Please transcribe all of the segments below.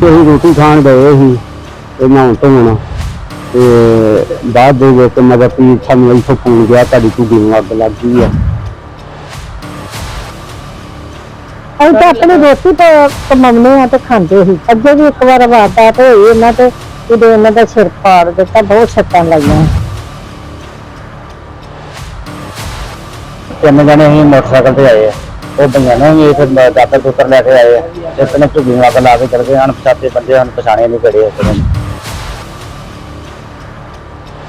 ਤੇ ਅਸੀਂ ਰੋਟੀ ਖਾਣ ਗਏ ਸੀ ਤੇ ਨਹਾਉਣ ਧੋਣ ਤੇ ਬਾਅਦ ਦੇ ਵਿੱਚ ਮਤਲਬ ਕਿ ਸਾਨੂੰ ਇੱਥੋਂ ਫੋਨ ਗਿਆ ਤੁਹਾਡੀ ਝੁੱਗੀ ਨੂੰ ਅੱਗ ਲੱਗ ਗਈ ਆ। ਅਸੀਂ ਤਾਂ ਆਪਣੀ ਰੋਟੀ ਤਾਂ ਕਮਾਉਂਦੇ ਆ ਤੇ ਖਾਂਦੇ ਸੀ। ਅੱਗੇ ਵੀ ਇੱਕ ਵਾਰ ਵਾਰਦਾਤ ਹੋਈ ਇਹਨਾਂ ਤੇ ਜਦੋਂ ਇਹਨਾਂ ਦਾ ਸਿਰ ਪਾੜ ਦਿੱਤਾ ਬਹੁਤ ਸੱਟਾਂ ਲਾਈਆਂ ਤਿੰਨ ਜਣੇ ਅਸੀਂ ਮੋਟਰਸਾਈਕਲ ਤੇ ਆਏ ਆ। ਉਹ ਬਈਆਂ ਨੇ ਵੀ ਇੱਥੇ ਦਾਤਰ ਪੁੱਤਰ ਲੈ ਕੇ ਆਏ ਆ। ਇੱਕ ਨੇ ਝੁੱਗੀ ਨੂੰ ਅੱਗ ਲਾ ਕੇ ਚੜ ਗਏ ਹਨ ਪਛਾਤੇ ਬੰਦੇ ਹਨ ਪਛਾਣੇ ਨਹੀਂ ਖੜੇ ਇੱਕ ਨੇ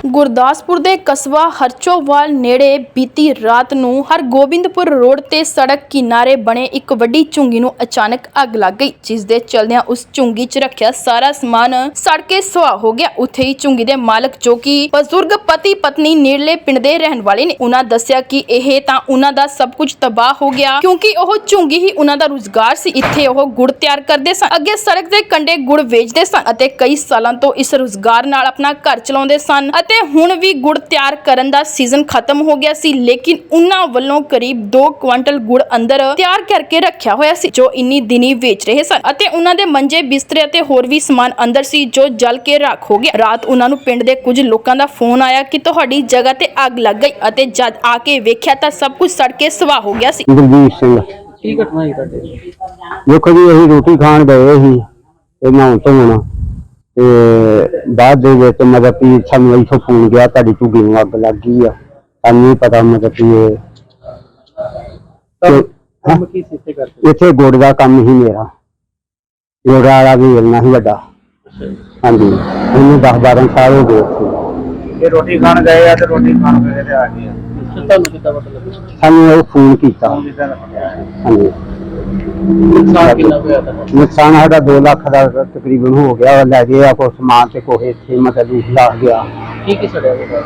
ਗੁਰਦਾਸਪੁਰ ਦੇ ਕਸਬਾ ਹਰਚੋਵਾਲ ਨੇੜੇ ਬੀਤੀ ਰਾਤ ਨੂੰ ਹਰਗੋਬਿੰਦਪੁਰ ਰੋਡ ਤੇ ਸੜਕ ਕਿਨਾਰੇ ਬਣੇ ਇੱਕ ਵੱਡੀ ਝੁੰਗੀ ਨੂੰ ਅਚਾਨਕ ਅੱਗ ਲੱਗ ਗਈ, ਜਿਸ ਦੇ ਚਲਦਿਆਂ ਉਸ ਝੁੰਗੀ 'ਚ ਰੱਖਿਆ ਸਾਰਾ ਸਮਾਨ ਸੜ ਕੇ ਸੁਆਹ ਹੋ ਗਿਆ। ਉੱਥੇ ਹੀ ਝੁੰਗੀ ਦੇ ਮਾਲਕ ਜੋ ਕਿ ਬਜ਼ੁਰਗ ਪਤੀ ਪਤਨੀ ਨੇੜਲੇ ਪਿੰਡ ਦੇ ਰਹਿਣ ਵਾਲੇ ਨੇ, ਉਹਨਾਂ ਦੱਸਿਆ ਕਿ ਇਹ ਤਾਂ ਉਹਨਾਂ ਦਾ ਸਭ ਕੁਝ ਤਬਾਹ ਹੋ ਗਿਆ, ਕਿਉਂਕਿ ਉਹ ਝੁੰਗੀ ਹੀ ਉਹਨਾਂ ਦਾ ਰੁਜ਼ਗਾਰ ਸੀ। ਇੱਥੇ ਉਹ ਗੁੜ ਤਿਆਰ ਕਰਦੇ ਸਨ, ਅੱਗੇ ਸੜਕ ਦੇ ਕੰਢੇ ਗੁੜ ਵੇਚਦੇ ਸਨ ਅਤੇ ਕਈ ਸਾਲਾਂ ਤੋਂ ਇਸ ਰੁਜ਼ਗਾਰ ਨਾਲ ਆਪਣਾ ਘਰ ਚਲਾਉਂਦੇ ਸਨ ਅਤੇ ਹੁਣ ਵੀ ਗੁੜ ਤਿਆਰ ਕਰਨ ਦਾ ਸੀਜ਼ਨ ਖਤਮ ਹੋ ਗਿਆ ਸੀ ਲੇਕਿਨ ਉਹਨਾਂ ਵੱਲੋਂ ਕਰੀਬ 2 ਕੁਇੰਟਲ ਗੁੜ ਅੰਦਰ ਤਿਆਰ ਕਰਕੇ ਰੱਖਿਆ ਹੋਇਆ ਸੀ ਜੋ ਇੰਨੀ ਦਿਨੀ ਵੇਚ ਰਹੇ ਸਨ ਅਤੇ ਉਹਨਾਂ ਦੇ ਮੰਜੇ ਬਿਸਤਰੇ ਅਤੇ ਹੋਰ ਵੀ ਸਮਾਨ ਅੰਦਰ ਸੀ ਜੋ ਜਲ ਕੇ ਰਾਖ ਹੋ ਗਿਆ। ਰਾਤ ਉਹਨਾਂ ਨੂੰ ਪਿੰਡ ਦੇ ਕੁਝ ਲੋਕਾਂ ਦਾ ਫੋਨ ਆਇਆ ਕਿ ਤੁਹਾਡੀ ਜਗ੍ਹਾ ਤੇ ਅੱਗ ਲੱਗ ਗਈ ਅਤੇ ਜਦ ਆ ਕੇ ਵੇਖਿਆ ਤਾਂ ਸਭ ਕੁਝ ਸੜ ਕੇ ਸਵਾਹ ਹੋ ਗਿਆ ਸੀ। ਗੁਰਜੀਤ ਸਿੰਘ। ਕੀ ਘਟਨਾ ਹੋਈ ਤੁਹਾਡੇ ਦੇਖੋ ਜੀ ਅਸੀਂ ਰੋਟੀ ਖਾਣ ਗਏ ਸੀ ਤੇ ਨਹਾਉਣ ਧੋਣ ਤੇ ਬਾਅਦ ਦੇ ਵਿੱਚ ਮਤਲਬ ਕਿ ਸਾਨੂੰ ਇੱਥੋਂ ਫੋਨ ਗਿਆ ਤੁਹਾਡੀ ਝੁੱਗੀ ਨੂੰ ਅੱਗ ਲੱਗ ਗਈ ਆ। ਸਾਨੂੰ ਨਹੀਂ ਪਤਾ ਮਤਲਬ ਕਿ ਇਹ ਤਾਂ ਕੰਮ ਕੀ ਇੱਥੇ ਕਰਦੇ ਇੱਥੇ ਗੁੜ ਦਾ ਕੰਮ ਹੀ ਮੇਰਾ। ਗੁੜ ਵਾਲਾ ਵੀ ਮਿਲਣਾ ਸੀ ਵੱਡਾ। ਹਾਂਜੀ। ਉਹਨੂੰ 10 12 ਸਾਲ ਹੋ ਗਏ। ਇਹ ਰੋਟੀ ਖਾਣ ਗਏ ਆ ਤੇ ਰੋਟੀ ਖਾਣ ਗਏ ਤੇ ਆ ਗਏ ਆ। ਤੁਹਾਨੂੰ ਕਿੱਦਾਂ ਪਤਾ ਲੱਗਾ ਸਾਨੂੰ ਉਹ ਫੋਨ ਕੀਤਾ। ਹਾਂਜੀ। ਨੁਕਸਾਨ ਕਿੰਨਾ ਕੁ ਹੋਇਆ ਤੁਹਾਡਾ ਨੁਕਸਾਨ ਸਾਡਾ 2 ਲੱਖ ਦਾ ਤਕਰੀਬਨ ਹੋ ਗਿਆ ਉਹ ਲੈ ਗਏ ਆ ਕੋ ਸਮਾਨ ਤੇ ਕੋਹੇ ਇੱਥੇ ਮਤਲਬ ਲੂਟ ਲਾ ਗਿਆ ਕੀ ਕੀ ਸੜਿਆ ਹੋਇਆ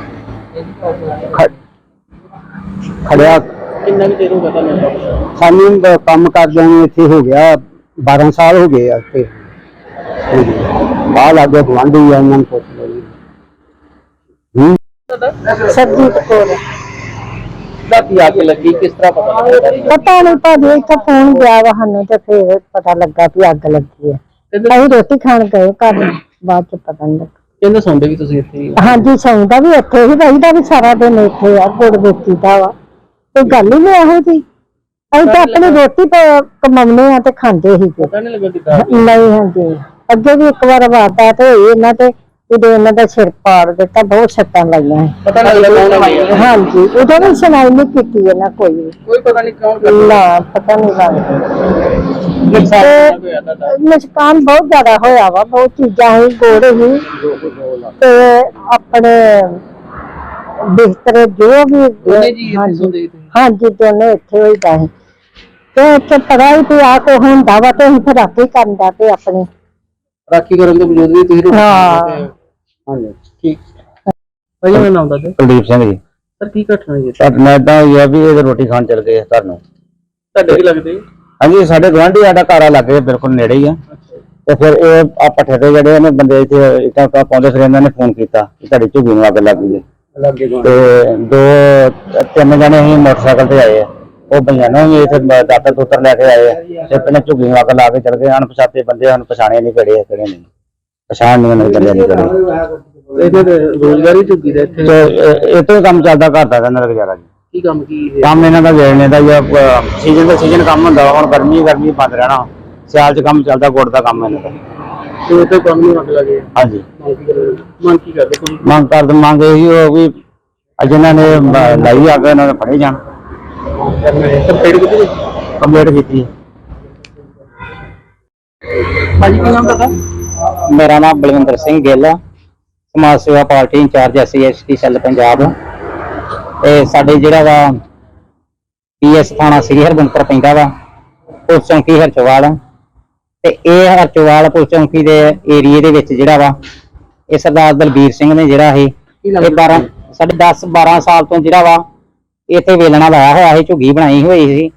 ਖ- ਖੜਿਆ ਕਿੰਨਾ ਵੀ ਦੇਰ ਹੋ ਗਿਆ ਤੁਹਾਨੂੰ ਲੱਗਾ ਸਾਨੂੰ ਬ- ਕੰਮ ਕਰਦਿਆਂ ਨੂੰ ਇੱਥੇ ਹੋ ਗਿਆ 12 ਸਾਲ ਹੋ ਗਏ ਆ ਇੱਥੇ ਬਾਹਰ ਲੱਗੇ ਗਵਾਂਢੀ ਆ ਇਹਨਾਂ ਨੂੰ ਪੁੱਛ ਲਓ ਜੀ ਹੂੰ ਸਰਜੀਤ ਕੋਲ ਰਾਤੀ ਆ ਕੇ ਲੱਗੀ? ਕਿਸ ਤਰ੍ਹਾਂ ਪਤਾ ਲੱਗਾ ਪਤਾ ਨਹੀਂ ਭਾਜੀ ਇੱਥੇ ਫੋਨ ਗਿਆ ਵਾ ਸਾਨੂੰ ਤੇ ਫਿਰ ਪਤਾ ਲੱਗਾ ਵੀ ਅੱਗ ਲੱਗੀ ਹੈ ਅਸੀਂ ਰੋਟੀ ਖਾਣ ਗਏ ਘਰ ਬਾਅਦ ਚ ਪਤਾ ਨਹੀਂ ਲੱਗਾ। ਕਹਿੰਦੇ ਸੌਂਦੇ ਵੀ ਤੁਸੀਂ ਇੱਥੇ ਹੀ ਹਾਂਜੀ ਸੌਂਦਾ ਵੀ ਇੱਥੇ ਹੀ ਰਹੀਦਾ ਵੀ ਸਾਰਾ ਦਿਨ ਇੱਥੇ ਆ ਗੁੜ ਵੇਚੀਦਾ ਵਾ। ਕੋਈ ਗੱਲ ਹੀ ਨਹੀਂ ਇਹੋ ਜੀ ਅਸੀਂ ਤਾਂ ਆਪਣੀ ਰੋਟੀ ਪ- ਕਮਾਉਂਦੇ ਆ ਤੇ ਖਾਂਦੇ ਹੀ ਪਤਾ ਨਹੀਂ ਲੱਗਾ ਕਿੱਦਾਂ ਨਹੀਂ ਹਾਂਜੀ। ਅੱਗੇ ਵੀ ਇੱਕ ਵਾਰ ਵਾਰਦਾਤ ਹੋਈ ਇਹਨਾਂ ਤੇ। ਉਦੋਂ ਇਹਨਾਂ ਦਾ ਸਿਰ ਪਾੜ ਦਿੱਤਾ ਬਹੁਤ ਸੱਟਾਂ ਲਾਈਆਂ। ਪਤਾ ਨਹੀਂ ਲੱਗਾ ਕੌਣ ਆਇਆ ਹਾਂਜੀ ਉਦੋਂ ਵੀ ਸੁਣਾਈ ਨਹੀਂ ਕੀਤੀ ਇਹਨਾਂ ਕੋਈ ਵੀ। ਕੋਈ ਪਤਾ ਨਹੀਂ ਕੌਣ ਕਰਦਾ। ਨਾ ਪਤਾ ਨਹੀਂ ਲੱਗਦਾ। ਨੁਕਸਾਨ ਹੋਇਆ ਤੁਹਾਡਾ? ਨੁਕਸਾਨ ਬਹੁਤ ਜ਼ਿਆਦਾ ਹੋਇਆ ਵਾ ਬਹੁਤ ਚੀਜ਼ਾਂ ਹੀ ਗੋੜ ਹੀ। ਤੇ ਆਪਣੇ ਬਿਸਤਰੇ ਜੋ ਵੀ ਦੋਨੇ ਜੀ ਇੱਥੇ ਹਾਂਜੀ ਸੌਂਦੇ ਸੀ ਹਾਂਜੀ ਦੋਨੇ ਇੱਥੇ ਹੋਈ ਗਏ ਤੇ ਇੱਥੇ ਪਤਾ ਹੀ ਵੀ ਆ ਕੋ ਹੁੰਦਾ ਵਾ ਤੇ ਅਸੀਂ ਫਿਰ ਆਪੇ ਕਰਦਾ ਤੇ ਆਪਣੇ। ਰਾਖੀ ਕਰਨ ਦੇ ਵਜੂਦ ਵੀ ਤੁਸੀਂ ਹਾਂ। ਹਾਂਜੀ ਠੀਕ ਭਾਈ ਮੇਰਾ ਨਾਮ ਦੱਸੋ। ਕੁਲਦੀਪ ਸਿੰਘ ਜੀ। ਸਰ ਕੀ ਘਟਨਾ ਹੋਈ ਹੈ? ਸਰ ਮੈਂ ਤਾਂ ਇਹ ਆ ਵੀ ਇਹ ਰੋਟੀ ਖਾਣ ਚਲ ਗਏ ਘਰ ਨੂੰ। ਤੁਹਾਡੇ ਕੀ ਲੱਗਦੇ? ਹਾਂਜੀ ਸਾਡੇ ਗਵਾਂਢੀ ਸਾਡਾ ਘਰ ਆ ਲੱਗੇ ਬਿਲਕੁਲ ਨੇੜੇ ਹੀ ਆ। ਤੇ ਫਿਰ ਇਹ ਆ ਪੱਠੇ ਤੇ ਜਿਹੜੇ ਨੇ ਬੰਦੇ ਇੱਥੇ ਇੱਟਾਂ ਉੱਟਾਂ ਪਾਉਂਦੇ ਫਿਰ ਇਹਨਾਂ ਨੇ ਫੋਨ ਕੀਤਾ ਕਿ ਤੁਹਾਡੀ ਝੁੱਗੀ ਨੂੰ ਅੱਗ ਲੱਗ ਗਈ ਹੈ। ਲੱਗੇ ਤੇ ਦੋ ਤਿੰਨ ਜਣੇ ਮੋਟਰਸਾਈਕਲ ਤੇ ਆਏ ਆ। ਉਹ ਬਈਆਂ ਨੇ ਵੀ ਇੱਥੇ ਦਾਤਰ ਲੈ ਕੇ ਆਏ ਆ। ਤੇ ਪਹਿਲਾਂ ਝੁੱਗੀ ਨੂੰ ਅੱਗ ਲਾ ਕੇ ਚੜ ਗਏ। ਹਨ ਪਛਾਤੇ ਬੰਦੇ ਹਨ ਪਛਾਣੇ ਨਹੀਂ ਕਿਹੜੇ ਕਿਹੜੇ ਨਹੀਂ। ਪਛਾਣ ਨਹੀਂ ਦੇ ਬੰਦੇ ਨਹੀਂ ਕਿਹੜੇ ਇਹਨਾਂ ਦੇ ਰੋਜ਼ਗਾਰੀ ਝੁੱਗੀ ਦੇ ਇੱਥੇ। ਤੇ ਇਹ- ਤੋਂ ਹੀ ਕੰਮ ਚੱਲਦਾ ਘਰ ਦਾ ਇਹਨਾਂ ਦਾ ਗੁਜ਼ਾਰਾ ਜੀ। ਕੀ ਕੰਮ ਕੀ ਹੈ ਕੰਮ ਇਹਨਾਂ ਦਾ ਵੇਚਣੇ ਦਾ ਜਾਂ ਸੀਜ਼ਨ ਦਾ ਸੀਜ਼ਨ ਕੰਮ ਹੁੰਦਾ ਹੁਣ ਗਰਮੀ ਗਰਮੀ ਬੰਦ ਰਹਿਣਾ ਸਿਆਲ 'ਚ ਕੰਮ ਚੱਲਦਾ ਗੁੜ ਦਾ ਕੰਮ ਇਹਨਾਂ ਦਾ। ਤੇ ਤੇ ਕੰਮ ਨੂੰ ਅੱਗ ਲੱਗੇ। ਹਾਂਜੀ। ਮੰਗ ਕੀ ਕਰਦੇ? ਮੰਗ ਕਰਦੇ ਕੋਈ ਮੰਗ ਕਰਦੇ ਮੰਗ ਇਹੀ ਹੋ ਵੀ ਅੱਜ ਇਹਨਾਂ ਨੇ ਲਾਈ ਆ ਕੇ ਇਹਨਾਂ ਨੇ ਫੜੇ ਜਾਣ। ਕੰਪਲੀਟ ਕੀਤੀ ਕੰਪਲੀਟ ਕੀਤੀ। ਭਾਜੀ ਕੀ ਨਾਮ ਤੁਹਾਡਾ? ਮੇਰਾ ਨਾਮ ਬਲਵਿੰਦਰ ਸਿੰਘ ਗਿੱਲ ਆ। ਸਮਾਜ ਸੇਵਾ party incharge SC ST cell Punjab. ਤੇ ਸਾਡੇ ਜਿਹੜਾ ਵਾ ਪੀਐਸ ਥਾਣਾ ਸ੍ਰੀ ਹਰਗੋਬਿੰਦਪੁਰ ਪੈਂਦਾ ਵਾ ਪੁਲਿਸ ਚੌਂਕੀ ਹਰਚੋਵਾਲ। ਤੇ ਇਹ ਹਰਚੋਵਾਲ ਪੁਲਿਸ ਚੌਂਕੀ ਦੇ ਏਰੀਏ ਦੇ ਵਿੱਚ ਜਿਹੜਾ ਵਾ ਇਹ ਸਰਦਾਰ ਦਲਬੀਰ ਸਿੰਘ ਨੇ ਜਿਹੜਾ ਇਹ ਇਹ 12 ਸਾਡੇ 10 12 ਸਾਲ ਤੋਂ ਜਿਹੜਾ ਵਾ ਇੱਥੇ ਵੇਲਣਾ ਲਾਇਆ ਹੋਇਆ ਸੀ ਝੁੱਗੀ ਬਣਾਈ ਹੋਈ ਸੀ।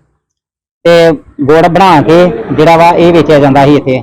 ਤੇ ਗੁੜ ਬਣਾ ਕੇ ਜਿਹੜਾ ਵਾ ਇਹ ਵੇਚਿਆ ਜਾਂਦਾ ਸੀ ਇੱਥੇ।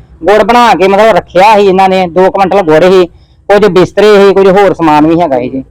ਗੁੜ ਬਣਾ ਕੇ ਮਤਲਬ ਰੱਖਿਆ ਸੀ ਇਹਨਾਂ ਨੇ 2 ਕੁਇੰਟਲ ਗੁੜ ਸੀ, ਕੁਝ ਬਿਸਤਰੇ ਸੀ, ਕੁਝ ਹੋਰ ਸਮਾਨ ਵੀ ਹੈਗਾ ਸੀ ਜੀ।